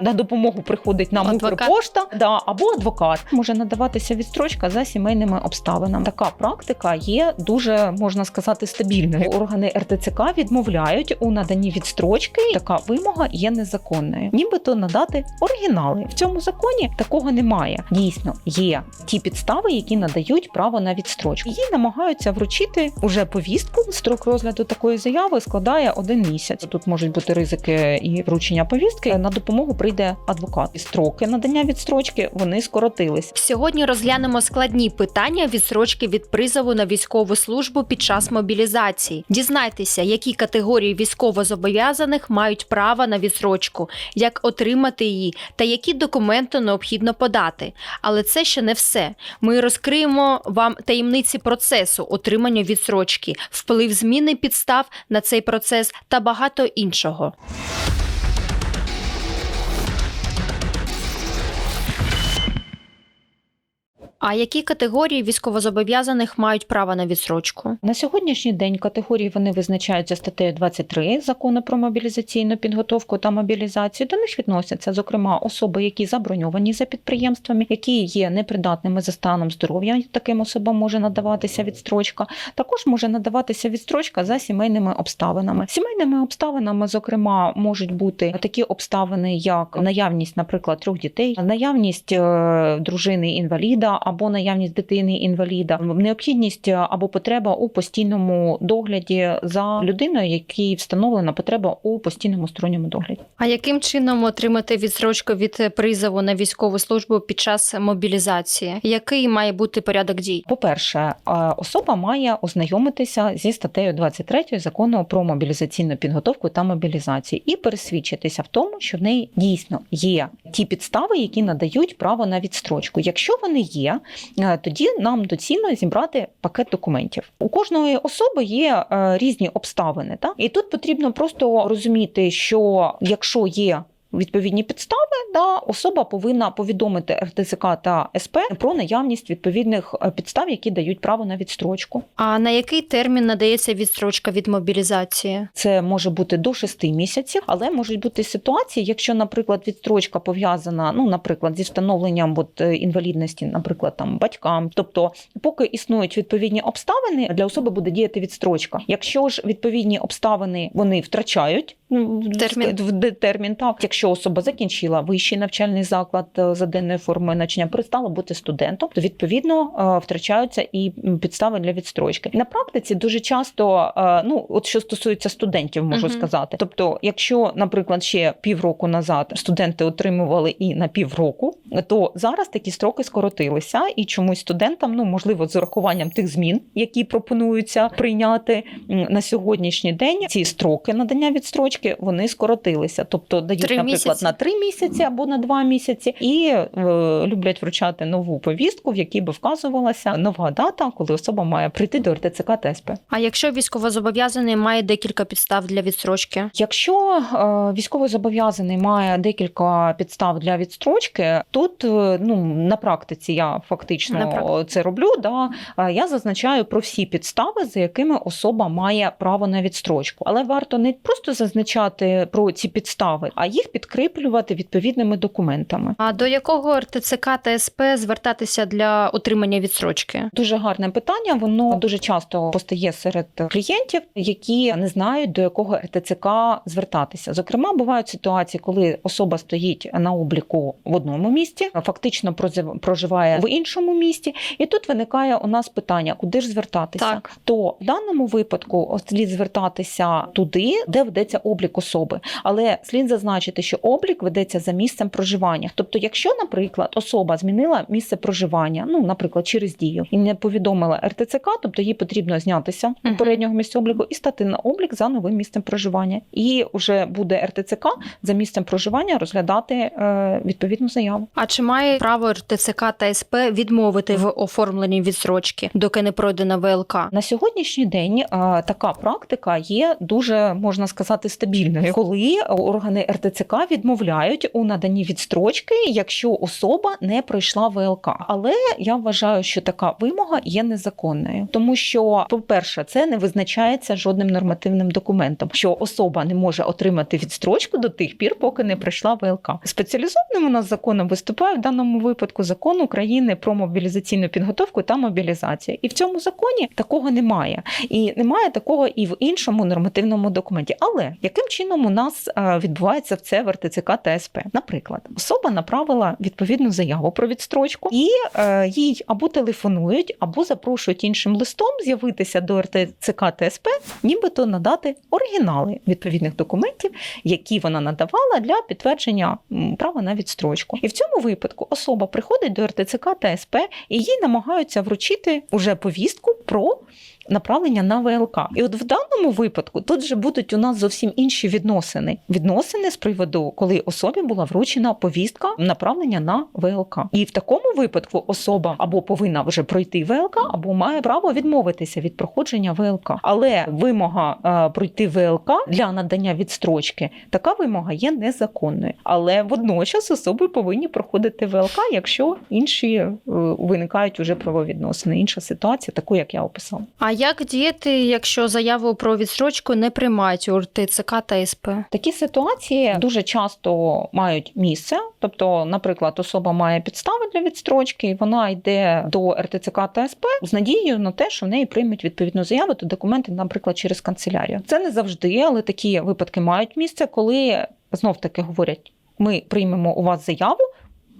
На допомогу приходить нам. Укрпошта да, або адвокат. Може надаватися відстрочка за сімейними обставинами. Така практика є дуже можна сказати стабільною. Органи РТЦК відмовляють у наданні відстрочки. Така вимога є незаконною. Нібито надати оригінали. В цьому законі такого немає. Дійсно, є ті підстави, які надають право на відстрочку. Їй намагаються вручити уже повістку. Строк розгляду такої заяви складає один місяць. Тут можуть бути ризики і вручення повістки. На допомогу прийде адвокат. І строки надання відстрочки вони скоротились. Сьогодні розглянемо складні питання відсрочки від призову на військову службу під час мобілізації. Дізнайтеся, які категорії військовозобов'язаних мають право на відсрочку, як отримати її та які документи необхідно подати. Але це ще не все. Ми розкриємо вам таємниці процесу отримання відсрочки, вплив зміни підстав на цей процес та багато іншого. А які категорії військовозобов'язаних мають право на відсрочку? На сьогоднішній день категорії вони визначаються статтею 23 закону про мобілізаційну підготовку та мобілізацію. До них відносяться, зокрема, особи, які заброньовані за підприємствами, які є непридатними за станом здоров'я. Таким особам може надаватися відстрочка. Також може надаватися відстрочка за сімейними обставинами. Сімейними обставинами, зокрема, можуть бути такі обставини, як наявність, наприклад, трьох дітей, наявність е, дружини інваліда або наявність дитини інваліда, необхідність е, або потреба у постійному догляді за людиною, якій встановлена потреба у постійному сторонньому догляді. А яким чином отримати відсрочку від призову на військову службу під час мобілізації? Який має бути порядок дій? По-перше, е, особа має ознайомитися зі статтею 23 закону про мобілізаційну підготовку та мобілізацію і пересвідчитися в тому, що в неї дійсно є ті підстави, які надають право на відстрочку. Якщо вони є, е, тоді нам доцільно зібрати пакет документів. У кожної особи є е, різні обставини, так? і тут потрібно просто розуміти, що якщо є відповідні підстави, да, особа повинна повідомити РТЦК та СП про наявність відповідних е, підстав, які дають право на відстрочку. А на який термін надається відстрочка від мобілізації? Це може бути до 6 місяців, але можуть бути ситуації, якщо, наприклад, відстрочка пов'язана, ну, наприклад, зі встановленням от, е, інвалідності, наприклад, там батькам. Тобто, поки існують відповідні обставини, для особи буде діяти відстрочка. Якщо ж відповідні обставини вони втрачають Термін. в термін, так якщо особа закінчила вищий навчальний заклад е, за денною формою навчання, перестала бути студентом, то відповідно е, втрачаються і підстави для відстрочки. На практиці дуже часто, е, ну от що стосується студентів, можу Мгм. сказати. Тобто, якщо, наприклад, ще півроку назад студенти отримували і на півроку, то зараз такі строки скоротилися, і чомусь студентам, ну можливо, з урахуванням тих змін, які пропонуються прийняти на сьогоднішній день, ці строки надання відстрочки вони скоротилися. Тобто дають, Три наприклад, місяці? на три місяці або на два місяці, і е, люблять вручати нову повістку, в якій би вказувалася нова дата, коли особа має прийти до РТЦК та СП. А якщо військовозобов'язаний має декілька підстав для відстрочки? Якщо е, військовозобов'язаний має декілька підстав для відстрочки, тут е, ну на практиці я фактично На практиці. це роблю. Да, я зазначаю про всі підстави, за якими особа має право на відстрочку. Але варто не просто зазначати про ці підстави, а їх підкріплювати відповідними документами. А до якого РТЦК та СП звертатися для отримання відстрочки? Дуже гарне питання. Воно дуже часто постає серед клієнтів, які не знають до якого РТЦК звертатися. Зокрема, бувають ситуації, коли особа стоїть на обліку в одному місті, фактично проживає в іншому місті, і тут виникає у нас питання, куди ж звертатися. Так. То в даному випадку слід звертатися туди, де ведеться облік особи, але слід зазначити, що облік ведеться за місцем проживання. Тобто, якщо, наприклад, особа змінила місце проживання, ну, наприклад, через дію і не повідомила РТЦК, тобто їй потрібно знятися Мгм. попереднього місця обліку і стати на облік за новим місцем проживання. І вже буде РТЦК за місцем проживання розглядати е, відповідну заяву. А чи має право РТЦК та СП відмовити в оформленні відсрочки, доки не пройдена ВЛК? На сьогоднішній день а, така практика є дуже можна сказати стабільною, коли органи РТЦК відмовляють у наданні відстрочки, якщо особа не пройшла ВЛК. Але я вважаю, що така вимога є незаконною, тому що, по-перше, це не визначається жодним нормативним документом, що особа не може отримати відстрочку до тих пір, поки не пройшла ВЛК. Спеціалізованим у нас законом виступає в даному випадку закон України про мобілізаційну підготовку та мобілізацію. І в цьому законі такого немає. І немає такого і в іншому нормативному документі. Але яким чином у нас е, відбувається це в РТЦК та СП? Наприклад, особа направила відповідну заяву про відстрочку, і е, їй або телефонують, або запрошують іншим листом з'явитися до РТЦК та СП, нібито надати оригінали відповідних документів, які вона надавала для підтвердження права на відстрочку. І в цьому випадку особа приходить до РТЦК та СП і їй намагаються вручити уже повістку про направлення на ВЛК. І от в даному випадку тут же будуть у нас зовсім інші відносини. Відносини з приводу, коли особі була вручена повістка направлення на ВЛК. І в такому випадку особа або повинна вже пройти ВЛК, або має право відмовитися від проходження ВЛК. Але вимога е, пройти ВЛК для надання відстрочки, така вимога є незаконною. Але водночас особи повинні проходити ВЛК, якщо інші е, виникають уже правовідносини. Інша ситуація, таку як я описала. А як діяти, якщо заяву про відсрочку не приймають у РТЦК та СП? Такі ситуації дуже часто мають місце. Тобто, наприклад, особа має підстави для відстрочки, і вона йде до РТЦК та СП з надією на те, що в неї приймуть відповідну заяву та документи, наприклад, через канцелярію. Це не завжди, але такі випадки мають місце, коли знов таки говорять: ми приймемо у вас заяву.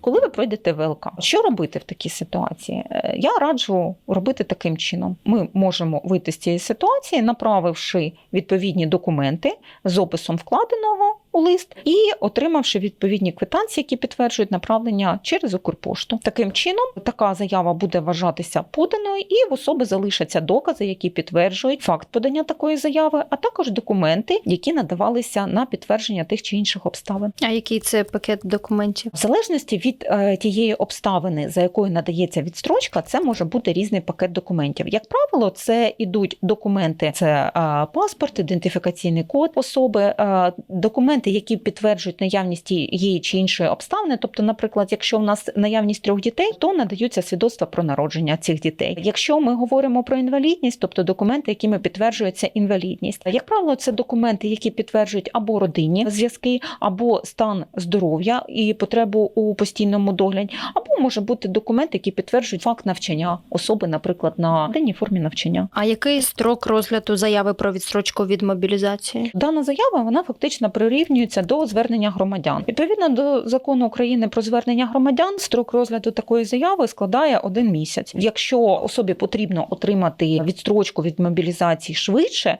Коли ви пройдете ВЛК, що робити в такій ситуації? Е, Я раджу робити таким чином: ми можемо вийти з цієї ситуації, направивши відповідні документи з описом вкладеного у лист і отримавши відповідні квитанції, які підтверджують направлення через Укрпошту. Таким чином, така заява буде вважатися поданою, і в особи залишаться докази, які підтверджують факт подання такої заяви, а також документи, які надавалися на підтвердження тих чи інших обставин. А який це пакет документів? В залежності від е, тієї обставини, за якою надається відстрочка, це може бути різний пакет документів. Як правило, це ідуть документи: це е, паспорт, ідентифікаційний код особи, е, документи, які підтверджують наявність тієї чи іншої обставини. Тобто, наприклад, якщо в нас наявність трьох дітей, то надаються свідоцтва про народження цих дітей. Якщо ми говоримо про інвалідність, тобто документи, якими підтверджується інвалідність, як правило, це документи, які підтверджують або родинні зв'язки, або стан здоров'я і потребу у постійному догляді, або може бути документ, який підтверджують факт навчання особи, наприклад, на денній формі навчання. А який строк розгляду заяви про відстрочку від мобілізації? Дана заява вона фактично прирівнюється до звернення громадян. Відповідно до закону України про звернення громадян, строк розгляду такої заяви складає один місяць. Якщо особі потрібно отримати відстрочку від мобілізації швидше,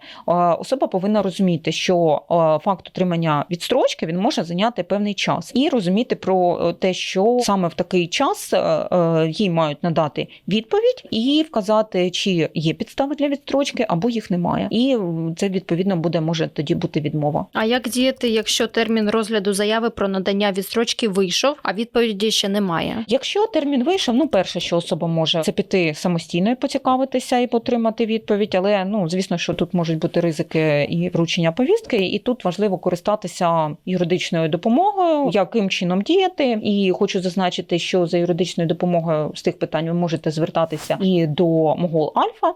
особа повинна розуміти, що факт отримання відстрочки він може зайняти певний час, і розуміти про е, те, що саме в такий час е, е, їй мають надати відповідь і вказати, чи є підстави для відстрочки або їх немає. І це відповідно буде може тоді бути відмова. А як діяти, якщо термін розгляду заяви про надання відстрочки вийшов, а відповіді ще немає? Якщо термін вийшов, ну перше, що особа може це піти самостійно і поцікавитися і отримати відповідь, але ну звісно, що тут можуть бути ризики і вручення повістки, і тут важливо користатися юридичною допомогою, яким чином діяти. І хочу зазначити, що за юридичною допомогою з тих питань ви можете звертатися і до Могол Альфа,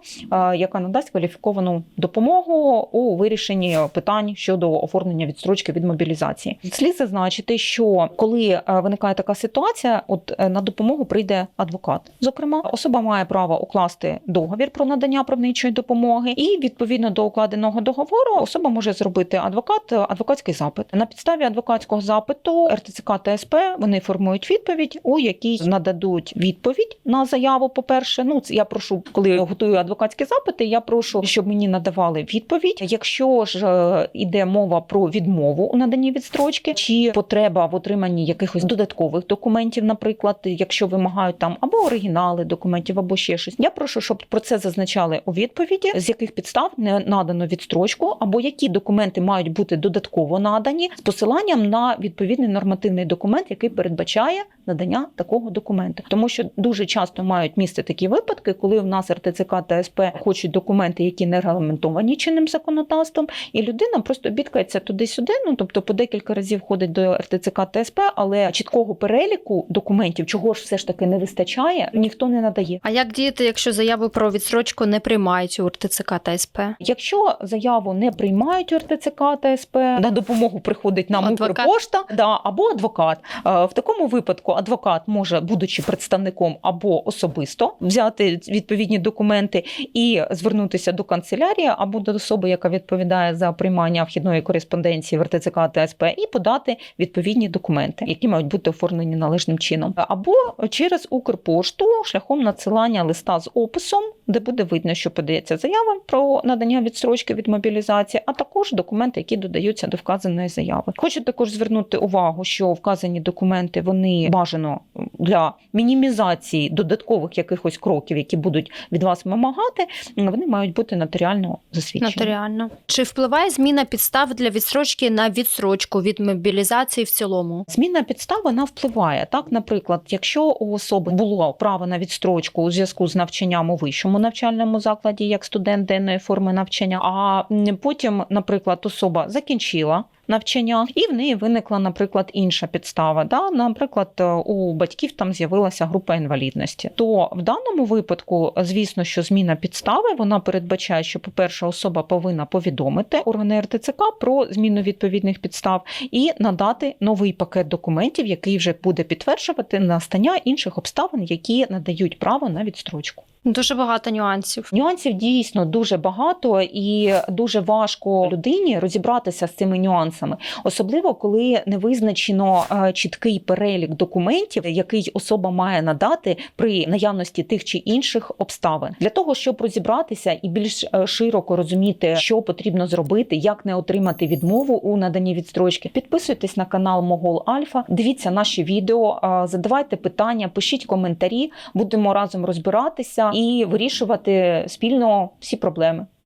яка надасть кваліфіковану допомогу у вирішенні питань щодо оформлення відстрочки від мобілізації. Слід зазначити, що коли е, виникає така ситуація, от е, на допомогу прийде адвокат. Зокрема, особа має право укласти договір про надання правничої допомоги, і відповідно до укладеного договору особа може зробити адвокат е, адвокатський запит. На підставі адвокатського запиту РТЦК та СП вони формують відповідь, у якій нададуть відповідь на заяву. По перше, ну це я прошу, коли готую адвокатські запити, я прошу, щоб мені надавали відповідь. Якщо ж іде мова про відмову у наданні відстрочки, чи потреба в отриманні якихось додаткових документів, наприклад, якщо вимагають там або оригінали документів, або ще щось, я прошу, щоб про це зазначали у відповіді, з яких підстав не надано відстрочку, або які документи мають бути додатково надані з посиланням на відповідний нормативний документ, який передбачає надання такого документу, тому що дуже часто мають місце такі випадки, коли в нас РТЦК та СП хочуть документи, які не регламентовані чинним законодавством, і людина просто бідкається туди-сюди. Ну тобто по декілька разів ходить до РТЦК та СП, але чіткого переліку документів, чого ж все ж таки не вистачає, ніхто не надає. А як діяти, якщо заяву про відсрочку не приймають у РТЦК та СП? Якщо заяву не приймають у РТЦК та СП, на допомогу приходить нам Адвокат? Укрпошта да, або адвокат. Е, В такому випадку адвокат може, будучи представником або особисто, взяти відповідні документи і звернутися до канцелярії або до особи, яка відповідає за приймання вхідної кореспонденції в РТЦК та СП, і подати відповідні документи, які мають бути оформлені належним чином, або через Укрпошту шляхом надсилання листа з описом, де буде видно, що подається заява про надання відстрочки від мобілізації, а також документи, які додаються до вказаної заяви. Хочу також звернути увагу, що вказані документи вони бажано для мінімізації додаткових якихось кроків, які будуть від вас вимагати, вони мають бути нотаріально засвідчені. Нотаріально. Чи впливає зміна підстав для відсрочки на відсрочку від мобілізації в цілому? Зміна підстав вона впливає. Так, наприклад, якщо у особи було право на відстрочку у зв'язку з навчанням у вищому навчальному закладі, як студент денної форми навчання, а потім, наприклад, особа закінчила. Навчання, і в неї виникла, наприклад, інша підстава. Да? Наприклад, е, у батьків там з'явилася група інвалідності. То в даному випадку, звісно, що зміна підстави вона передбачає, що, по-перше, особа повинна повідомити органи РТЦК про зміну відповідних підстав і надати новий пакет документів, який вже буде підтверджувати настання інших обставин, які надають право на відстрочку. Дуже багато нюансів. Нюансів дійсно дуже багато, і дуже важко людині розібратися з цими нюансами, особливо коли не визначено е, чіткий перелік документів, який особа має надати при наявності тих чи інших обставин, для того, щоб розібратися і більш е, широко розуміти, що потрібно зробити, як не отримати відмову у наданні відстрочки. Підписуйтесь на канал Могол Альфа, дивіться наші відео, е, задавайте питання, пишіть коментарі. Будемо разом розбиратися і вирішувати спільно всі проблеми.